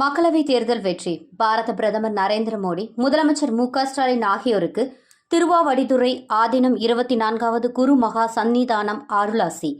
மக்களவைத் தேர்தல் வெற்றி. பாரத பிரதமர் நரேந்திர மோடி முதலமைச்சர் மு ஸ்டாலின் ஆகியோருக்கு திருவாவடிதுறை ஆதீனம் இருபத்தி நான்காவது குரு மகா சந்நிதானம் அருளாசி.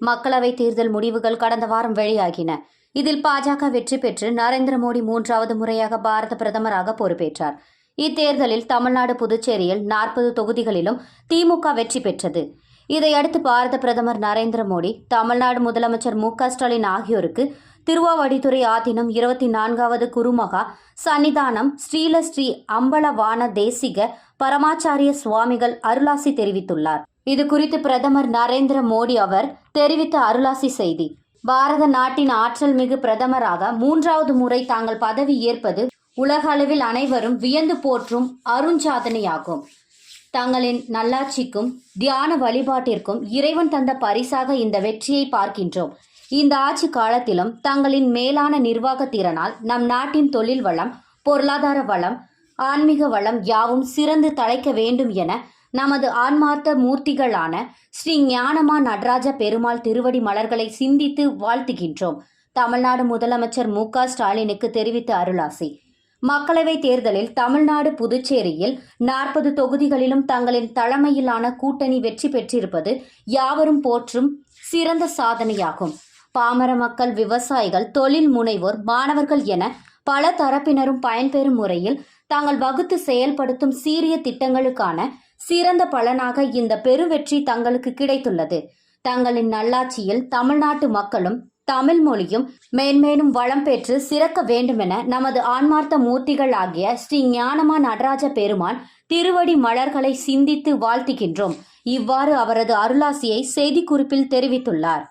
மக்களவைத் தேர்தல் முடிவுகள் கடந்த வாரம் வெளியாகின. இதில் பாஜக வெற்றி பெற்று நரேந்திர மோடி மூன்றாவது முறையாக பாரத பிரதமராக பொறுப்பேற்றார். இத்தேர்தலில் தமிழ்நாடு புதுச்சேரியில் நாற்பது தொகுதிகளிலும் திமுக வெற்றி பெற்றது. இதையடுத்து பாரத பிரதமர் நரேந்திர மோடி தமிழ்நாடு முதலமைச்சர் மு ஸ்டாலின் ஆகியோருக்கு திருவாவடித்துறை ஆதீனம் இருபத்தி நான்காவது குருமகா சன்னிதானம் ஸ்ரீல ஸ்ரீ அம்பலவான தேசிக பரமாச்சாரிய சுவாமிகள் அருளாசி தெரிவித்துள்ளார். இது குறித்து பிரதமர் நரேந்திர மோடி அவர் தெரிவித்த அருளாசி செய்தி. பாரத நாட்டின் ஆற்றல் மிகு பிரதமராக மூன்றாவது முறை தாங்கள் பதவி ஏற்பது உலக அளவில் அனைவரும் வியந்து போற்றும் அருஞ்சாதனையாகும். தங்களின் நல்லாட்சிக்கும் தியான வழிபாட்டிற்கும் இறைவன் தந்த பரிசாக இந்த வெற்றியை பார்க்கின்றோம். இந்த ஆட்சி காலத்திலும் தங்களின் மேலான நிர்வாக திறனால் நம் நாட்டின் தொழில் வளம் பொருளாதார வளம் ஆன்மீக வளம் யாவும் சிறந்து தழைக்க வேண்டும் என நமது ஆன்மார்த்த மூர்த்திகளான ஸ்ரீ ஞானமா நடராஜ பெருமாள் திருவடி மலர்களை சிந்தித்து வாழ்த்துகின்றோம். தமிழ்நாடு முதலமைச்சர் மு க ஸ்டாலினுக்கு தெரிவித்த அருளாசி. மக்களவைத் தேர்தலில் தமிழ்நாடு புதுச்சேரியில் நாற்பது தொகுதிகளிலும் தங்களின் தலைமையிலான கூட்டணி வெற்றி பெற்றிருப்பது யாவரும் போற்றும் சிறந்த சாதனையாகும். பாமர மக்கள் விவசாயிகள் தொழில் முனைவோர் மாணவர்கள் என பல தரப்பினரும் பயன்பெறும் முறையில் தாங்கள் வகுத்து செயல்படுத்தும் சீரிய திட்டங்களுக்கான சிறந்த பலனாக இந்த பெருவெற்றி தங்களுக்கு கிடைத்துள்ளது. தங்களின் நல்லாட்சியில் தமிழ்நாட்டு மக்களும் தமிழ் மொழியும் மேன்மேலும் வளம் பெற்று சிறக்க வேண்டுமென நமது ஆன்மார்த்த மூர்த்திகள் ஆகிய ஸ்ரீ ஞானமா நடராஜ பெருமான் திருவடி மலர்களை சிந்தித்து வாழ்த்துகின்றோம். இவ்வாறு அவரது அருளாசியை செய்திக்குறிப்பில் தெரிவித்துள்ளார்.